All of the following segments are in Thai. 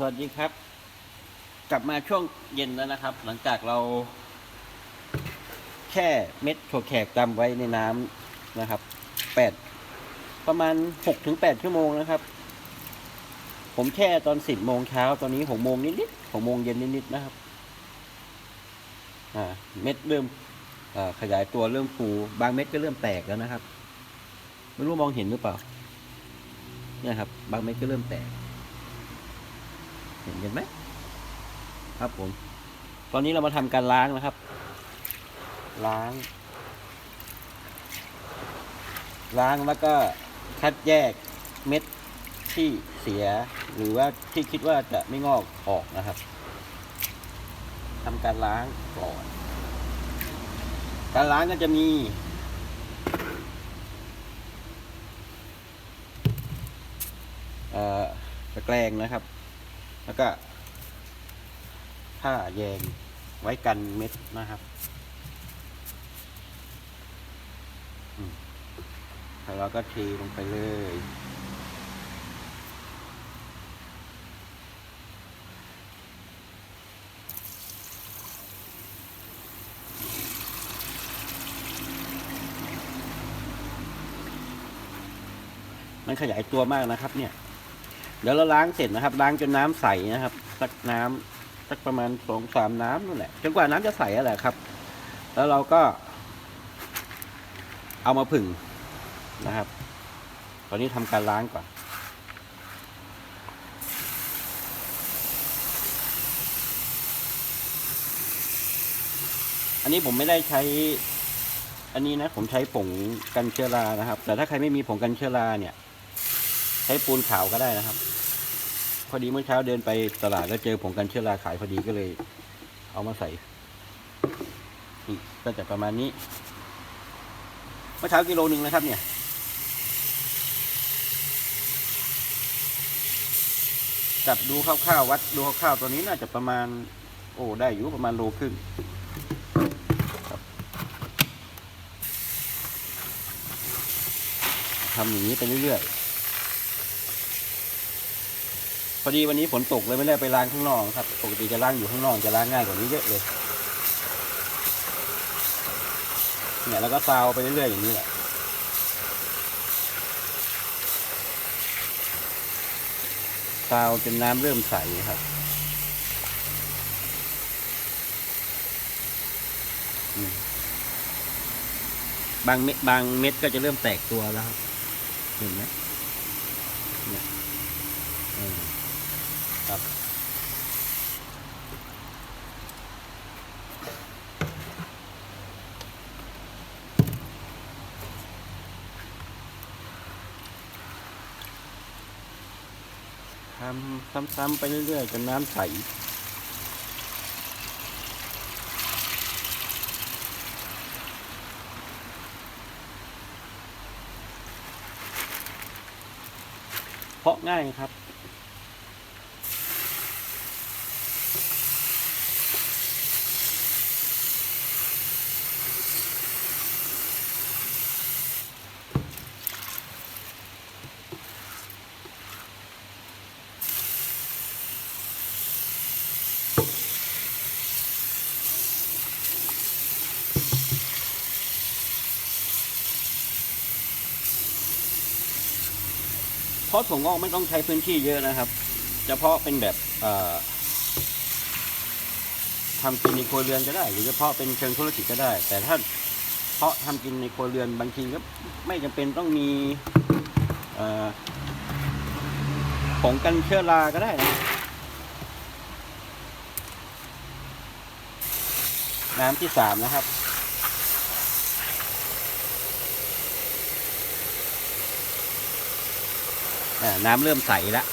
สวัสดีครับ กลับมาช่วงเย็นแล้วนะครับ หลังจากเราแช่เม็ดถั่วแขกตำไว้ในน้ำนะครับแปดประมาณหกถึงแปดชั่วโมงนะครับ ผมแช่ตอนสิบโมงเช้าตอนนี้หกโมงนิดๆหกโมงเย็นนิดๆนะครับ อ่า เม็ดเริ่มขยายตัวเริ่มฟูบางเม็ดก็เริ่มแตกแล้วนะครับ ไม่รู้มองเห็นหรือเปล่าเนี่ยครับ บางเม็ดก็เริ่มแตก เห็นกันไหมครับผม ตอนนี้เรามาทำการล้างนะครับ ล้าง ล้างแล้วก็คัดแยกเม็ดที่เสียหรือว่าที่คิดว่าจะไม่งอกออกนะครับทำการล้างก่อน การล้างก็จะมีตะแกรงนะครับ แล้วก็ผ้าแยงไว้กันเม็ดนะครับแล้วเราก็เทลงไปเลยมันขยายตัวมากนะครับเนี่ย เดี๋ยวเราล้างเสร็จนะครับ ล้างจนน้ำใสนะครับ สักน้ำสักประมาณสองสามน้ำนั่นแหละจนกว่าน้ำจะใสแหละครับ แล้วเราก็ เอามาผึ่งนะครับ ตอนนี้ทำการล้างก่อนอันนี้ผมไม่ได้ใช้ อันนี้นะผมใช้ผงกันเชื้อรานะครับ แต่ถ้าใครไม่มีผงกันเชื้อราเนี่ย ช้ปูนขาวก็ได้นะครับ พอดีเมื่อเช้าเดินไปตลาดแล้วเจอผงกันเชื้อราขายพอดีก็เลย เอามาใส่นี่ก็จะประมาณนี้ เมื่อเช้ากิโลหนึ่งนะครับ เนี่ยจับดูคร่าวๆวัดดูคร่าวๆตัวนี้น่าจะประมาณ โอ้ได้อยู่ประมาณโลครึ่งทำอย่างนี้ไปเรื่อยๆ พ อดีวันนี้ฝนตกเลยไม่ได้ไปล้างข้างนอกครับ ปกติจะล้างอยู่ข้างนอกจะล้างง่ายกว่านี้เยอะเลยเนี่ยแล้วก็ซาวไปเรื่อยๆอย่างนี้แหละซาวจนน้ำเริ่มใสครับบางเม็ดบางเม็ดก็จะเริ่มแตกตัวแล้วครับ เห็นไหมเนี่ยอืม ครับทำซ้ำๆไปเรื่อยๆจนน้ำใสเพราะง่ายครับ ราะถั่วงอกไม่ต้องใช้พื้นที่เยอะนะครับจะเพาะเป็นแบบทำกินในครัวเรือนก็ได้ หรือจะเพาะเป็นเชิงธุรกิจก็ได้ แต่ถ้าเพาะทำกินในครัวเรือนบางทีก็ไม่จำเป็นต้องมีผงกันเชื้อราก็ได้นะน้ำที่สามนะครับ อ่า น้ำเริ่มใสแล้ว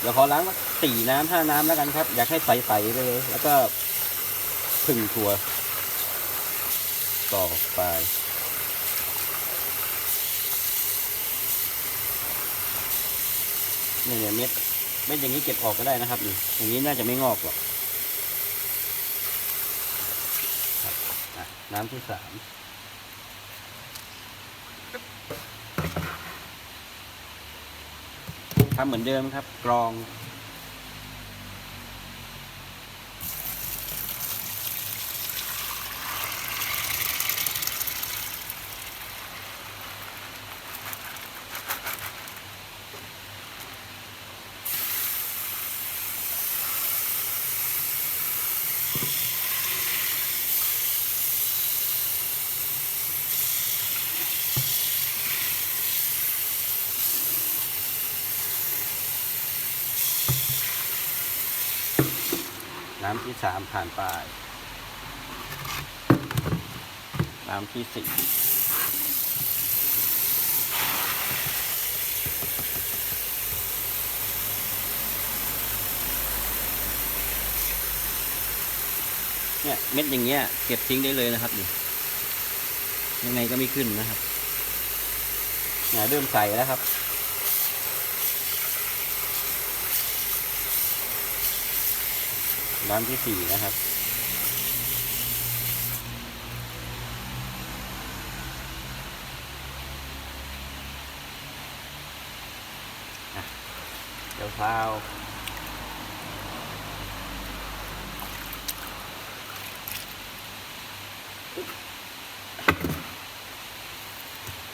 เดี๋ยวขอล้างสี่น้ำห้าน้ำแล้วกันครับ อยากให้ใสๆไปเลย แล้วก็ผึ่งตัวต่อไปเนี่ยเม็ดเม็ดอย่างนี้เก็บออกก็ได้นะครับนี่อย่างนี้น่าจะไม่งอกหรอกน้ำที่สามำเหมือนเดิมครับ กรอง น้ำที่สามผ่านไปน้ำที่สี่เนี่ยเม็ดอย่างเงี้ยเก็บทิ้งได้เลยนะครับนี่ยังไงก็ไม่ขึ้นนะครับเนี่ยเริ่มใสแล้วครับ น้ำที่สี่นะครับเดี๋ยวเท้า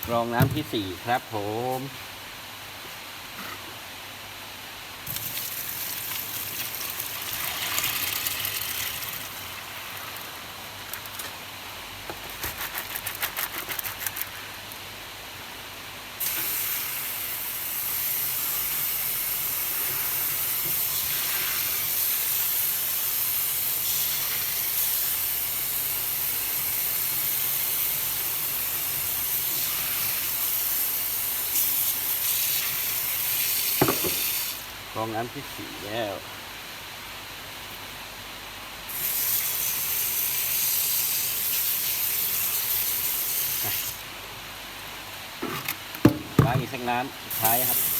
กรองน้ำที่สี่ครับผม องน้ำที่สี่แล้วล้างอีกสักน้ำสุดท้ายครับ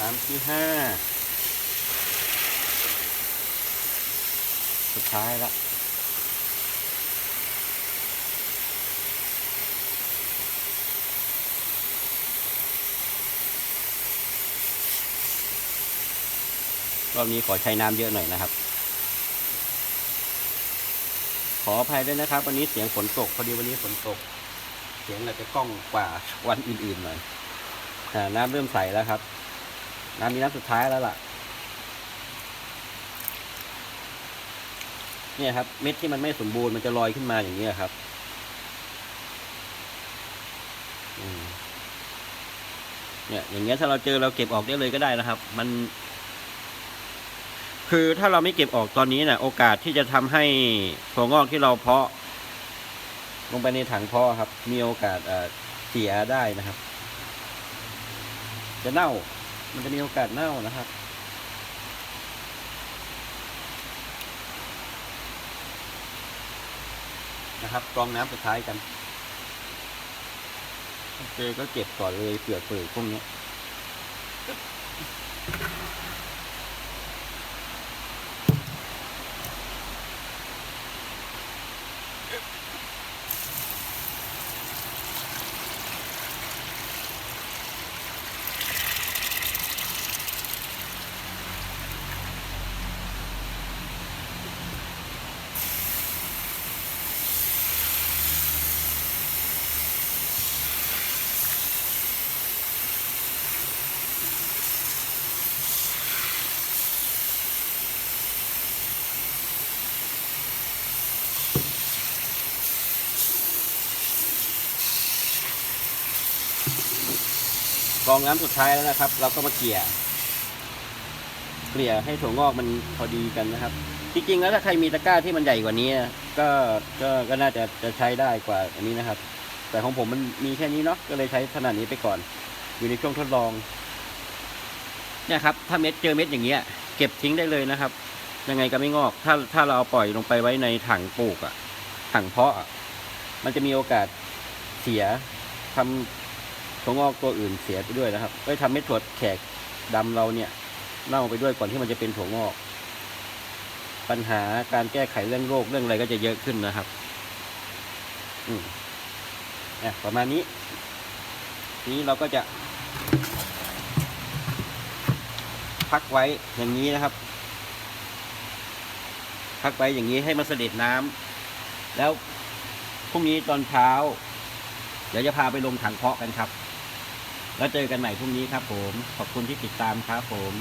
น้ำที่ห้าสุดท้ายละรอบนี้ขอใช้น้ำเยอะหน่อยนะครับ ขออภัยด้วยนะครับ วันนี้เสียงฝนตก พอดีวันนี้ฝนตก เสียงอาจจะกล้องกว่าวันอื่นๆหน่อยน้ำเริ่มใสแล้วครับ น้ำมีน้ำสุดท้ายแล้วล่ะ เนี่ยครับ เม็ดที่มันไม่สมบูรณ์มันจะลอยขึ้นมาอย่างนี้ครับเนี่ยอย่างเงี้ยถ้าเราเจอเราเก็บออกได้เลยก็ได้นะครับ มัน คือถ้าเราไม่เก็บออกตอนนี้นะโอกาสที่จะทำให้ถั่วงอกที่เราเพาะ ลงไปในถังเพาะครับ มีโอกาสเสียได้นะครับ จะเน่า มันจะมีโอกาสเน่านะครับ นะครับกรองน้ำสุดท้ายกันโอเคก็เก็บก่อนเลยเปลือกเปลือกพวกนี้ องน้ำสุดท้ายแล้วนะครับ เราก็มาเกลี่ย เกลี่ยให้ถั่วงอกมันพอดีกันนะครับ จริงๆแล้วถ้าใครมีตะกร้าที่มันใหญ่กว่านี้ก็ก็ก็น่าจะจะใช้ได้กว่าอันนี้นะครับ แต่ของผมมันมีแค่นี้เนาะก็เลยใช้ขนาดนี้ไปก่อน อยู่ในช่วงทดลอง เนี่ยครับ ถ้าเม็ดเจอเม็ดอย่างเงี้ย เก็บทิ้งได้เลยนะครับ ยังไงก็ไม่งอก ถ้าถ้าเราเอาปล่อยลงไปไว้ในถังปลูกอะถังเพาะอะมันจะมีโอกาสเสียทำ ถั่วงอกตัวอื่นเสียไปด้วยนะครับก็ทำให้ถั่วแขกดำเราเนี่ยเน่าไปด้วยก่อนที่มันจะเป็นถั่วงอก ปัญหาการแก้ไขเรื่องโรคเรื่องอะไรก็จะเยอะขึ้นนะครับ อืมเนี่ยประมาณนี้นี้เราก็จะพักไว้อย่างนี้นะครับ พักไว้อย่างนี้ให้มันเสด็จน้ำแล้วพรุ่งนี้ตอนเช้า เดี๋ยวจะพาไปลงถังเพาะกันครับ แล้วเจอกันใหม่พรุ่งนี้ครับผม ขอบคุณที่ติดตามครับผม